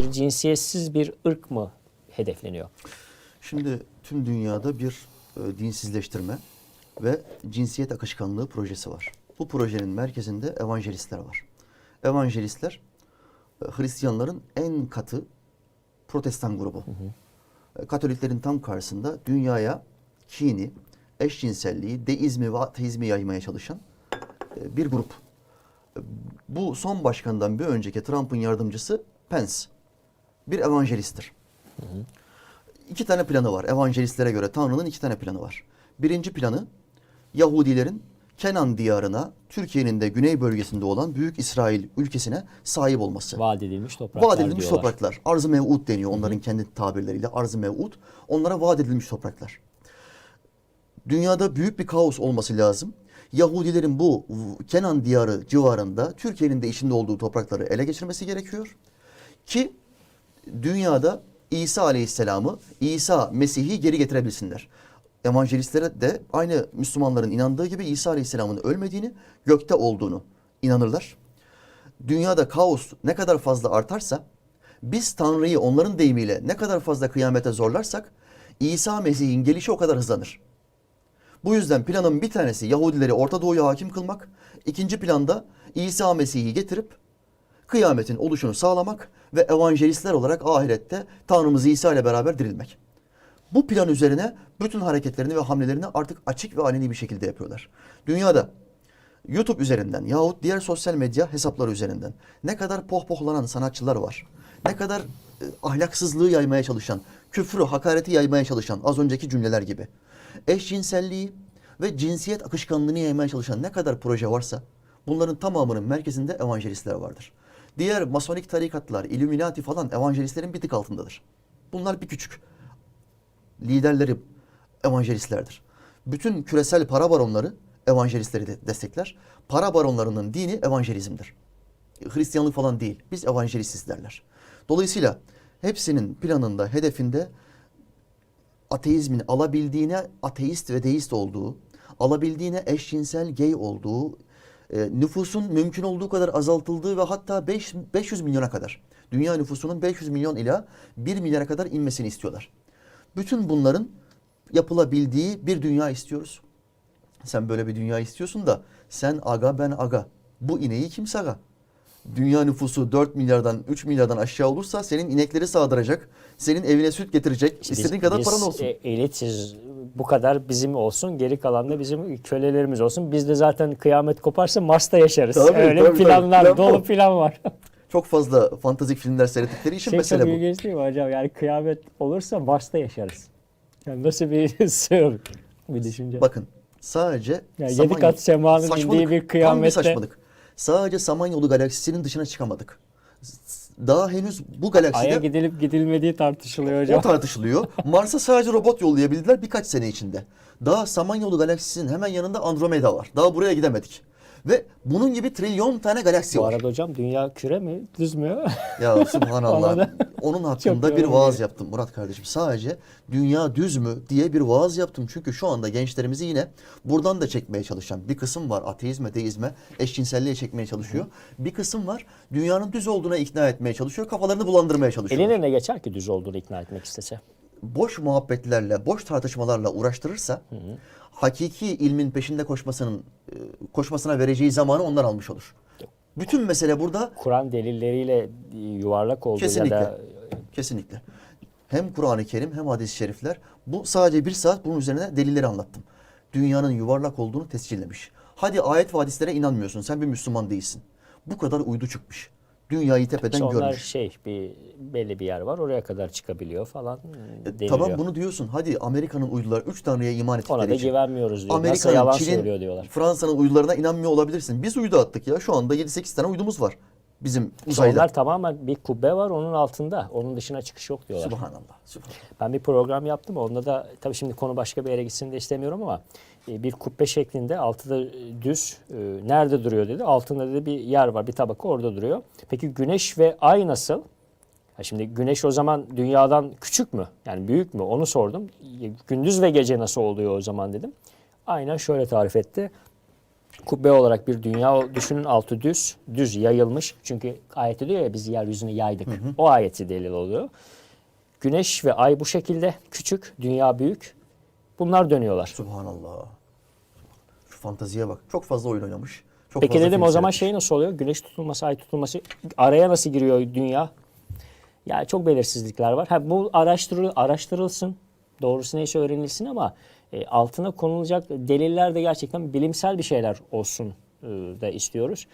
bir cinsiyetsiz bir ırk mı hedefleniyor? Şimdi tüm dünyada bir e, dinsizleştirme ve cinsiyet akışkanlığı projesi var. Bu projenin merkezinde evangelistler var. Evangelistler e, Hristiyanların en katı protestan grubu. E, Katoliklerin tam karşısında dünyaya kini, eşcinselliği, deizmi ve ateizmi yaymaya çalışan e, bir grup. E, Bu son başkandan bir önceki Trump'ın yardımcısı Pence. Bir evangelisttir. İki tane planı var. Evangelistlere göre Tanrı'nın iki tane planı var. Birinci planı Yahudilerin Kenan diyarına, Türkiye'nin de güney bölgesinde olan Büyük İsrail ülkesine sahip olması. Vaat edilmiş topraklar Vaat edilmiş diyorlar. topraklar. Arz-ı mev'ud deniyor onların kendi tabirleriyle. Arz-ı mev'ud. Onlara vaat edilmiş topraklar. Dünyada büyük bir kaos olması lazım. Yahudilerin bu Kenan diyarı civarında Türkiye'nin de içinde olduğu toprakları ele geçirmesi gerekiyor. Ki dünyada İsa Aleyhisselam'ı, İsa Mesih'i geri getirebilsinler. Evangelistlere de aynı Müslümanların inandığı gibi İsa Aleyhisselam'ın ölmediğini, gökte olduğunu inanırlar. Dünyada kaos ne kadar fazla artarsa, biz Tanrı'yı onların deyimiyle ne kadar fazla kıyamete zorlarsak, İsa Mesih'in gelişi o kadar hızlanır. Bu yüzden planın bir tanesi Yahudileri Orta Doğu'ya hakim kılmak, ikinci planda İsa Mesih'i getirip kıyametin oluşunu sağlamak ve evangelistler olarak ahirette Tanrımız İsa ile beraber dirilmek. Bu plan üzerine bütün hareketlerini ve hamlelerini artık açık ve aleni bir şekilde yapıyorlar. Dünyada YouTube üzerinden yahut diğer sosyal medya hesapları üzerinden ne kadar pohpohlanan sanatçılar var. Ne kadar e, ahlaksızlığı yaymaya çalışan, küfrü, hakareti yaymaya çalışan az önceki cümleler gibi. Eşcinselliği ve cinsiyet akışkanlığını yaymaya çalışan ne kadar proje varsa bunların tamamının merkezinde evangelistler vardır. Diğer masonik tarikatlar, Illuminati falan evangelistlerin bir tık altındadır. Bunlar bir küçük liderleri evangelistlerdir. Bütün küresel para baronları evangelistleri de destekler. Para baronlarının dini evangelizmdir. Hristiyanlık falan değil. Biz evangelistiz derler. Dolayısıyla hepsinin planında, hedefinde ateizmin alabildiğine ateist ve deist olduğu, alabildiğine eşcinsel, gay olduğu, e, nüfusun mümkün olduğu kadar azaltıldığı ve hatta 5, 500 milyona kadar, dünya nüfusunun 500 milyon ila 1 milyara kadar inmesini istiyorlar. Bütün bunların yapılabildiği bir dünya istiyoruz. Sen böyle bir dünya istiyorsun da sen aga ben aga. Bu ineği kim saga? Dünya nüfusu 4 milyardan 3 milyardan aşağı olursa senin inekleri sağdıracak. Senin evine süt getirecek. Biz- istediğin kadar biz, paran olsun. e, elitiz. Bu kadar bizim olsun. Geri kalan da bizim kölelerimiz olsun. Biz de zaten kıyamet koparsa Mars'ta yaşarız. Tabii, Öyle tabii, planlar, tabii. Dolu plan var. Çok fazla fantastik filmler seyrettikleri için şey mesele çok bu. ilginç değil mi hocam? Yani kıyamet olursa Mars'ta yaşarız. Yani nasıl bir sığır bir düşünce. Bakın sadece Yani yedi kat semanın indiği bir Tam bir kıyamette- saçmalık. Sadece Samanyolu galaksisinin dışına çıkamadık. Daha henüz bu Ay'a galakside gidilip gidilmediği tartışılıyor o hocam. tartışılıyor. Mars'a sadece robot yollayabildiler birkaç sene içinde. Daha Samanyolu galaksisinin hemen yanında Andromeda var. Daha buraya gidemedik. Ve bunun gibi trilyon tane galaksi Bu var. arada hocam dünya küre mi? Düz mü? Ya subhanallah. Onun hakkında bir vaaz diyor. yaptım Murat kardeşim. Sadece dünya düz mü diye bir vaaz yaptım. Çünkü şu anda gençlerimizi yine buradan da çekmeye çalışan bir kısım var. Ateizme, deizme, eşcinselliğe çekmeye çalışıyor. Bir kısım var. Dünyanın düz olduğuna ikna etmeye çalışıyor. Kafalarını bulandırmaya çalışıyor. Eline ne geçer ki düz olduğunu ikna etmek istese? Boş muhabbetlerle, boş tartışmalarla uğraştırırsa hakiki ilmin peşinde koşmasının e, koşmasına vereceği zamanı ondan almış olur. Bütün mesele burada Kur'an delilleriyle yuvarlak olduğu Kesinlikle. ya da Kesinlikle. Hem Kur'an-ı Kerim hem hadis-i şerifler. Bu sadece bir saat bunun üzerine delilleri anlattım. Dünyanın yuvarlak olduğunu tescillemiş. Hadi ayet ve hadislere inanmıyorsun. Sen bir Müslüman değilsin. Bu kadar uydu çıkmış. Dünyayı tepeden İşte onlar görmüş. şey bir belli bir yer var oraya kadar çıkabiliyor falan E, tamam bunu diyorsun. Hadi Amerika'nın uydular üç tanrıya iman ettikleri Ona da için. güvenmiyoruz diyor. Amerika'nın, Çin'in. Fransa'nın uydularına inanmıyor olabilirsin. Biz uydu attık ya. Şu anda 7-8 tane uydumuz var. Bizim uzayda. onlar tamamen bir kubbe var onun altında. Onun dışına çıkış yok diyorlar. Subhanallah. Subhanallah. Ben bir program yaptım. Onda da tabii şimdi konu başka bir yere gitsin de istemiyorum ama e, bir kubbe şeklinde altı da düz e, nerede duruyor dedi. Altında dedi bir yer var bir tabaka orada duruyor. Peki güneş ve ay nasıl? Ha şimdi güneş o zaman dünyadan küçük mü? Yani büyük mü? Onu sordum. Gündüz ve gece nasıl oluyor o zaman dedim. Aynen şöyle tarif etti. Kubbe olarak bir dünya düşünün altı düz, düz yayılmış. Çünkü ayette diyor ya biz yeryüzüne yaydık. O ayeti delil oluyor. Güneş ve ay bu şekilde küçük, dünya büyük. Bunlar dönüyorlar. Subhanallah. Şu fanteziye bak. Çok fazla oyun oynamış. Çok Peki dedim o zaman şey nasıl oluyor? Güneş tutulması, ay tutulması araya nasıl giriyor dünya? Yani çok belirsizlikler var. Ha, bu araştırıl, araştırılsın. Doğrusu neyse öğrenilsin ama e, altına konulacak deliller de gerçekten bilimsel bir şeyler olsun e, da istiyoruz.